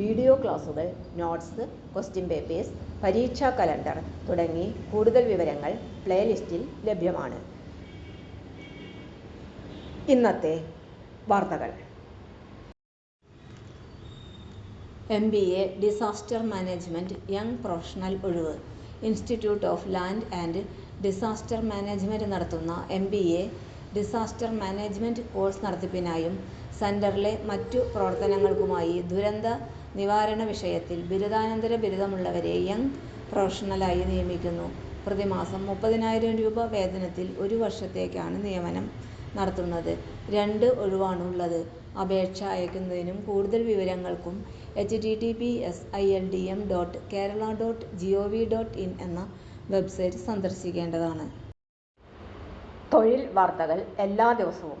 Video ക്ലാസുകൾ notes question papers പരീക്ഷാ calendar തുടങ്ങി കൂടുതൽ വിവരങ്ങൾ പ്ലേലിസ്റ്റിൽ ലഭ്യമാണ്. ഇന്നത്തെ വാർത്തകൾ. M B A disaster management young professional ഒഴിവ്. Institute of Land and Disaster Management നടത്തുന്ന M B A disaster management course നടത്തിപ്പിനായും സെന്ററിലെ മറ്റു പ്രവർത്തനങ്ങൾക്കുമായി ദുരന്ത നിവാരണ വിഷയത്തിൽ ബിരുദാനന്തര ബിരുദമുള്ളവരെ യങ് പ്രൊഫഷണലായി നിയമിക്കുന്നു. പ്രതിമാസം മുപ്പതിനായിരം രൂപ വേതനത്തിൽ ഒരു വർഷത്തേക്കാണ് നിയമനം നടത്തുന്നത്. രണ്ട് ഒഴിവാണുള്ളത്. അപേക്ഷ അയക്കുന്നതിനും കൂടുതൽ വിവരങ്ങൾക്കും H T T P S I L D M dot Kerala dot G O V dot in എന്ന വെബ്സൈറ്റ് സന്ദർശിക്കേണ്ടതാണ്. തൊഴിൽ വാർത്തകൾ എല്ലാ ദിവസവും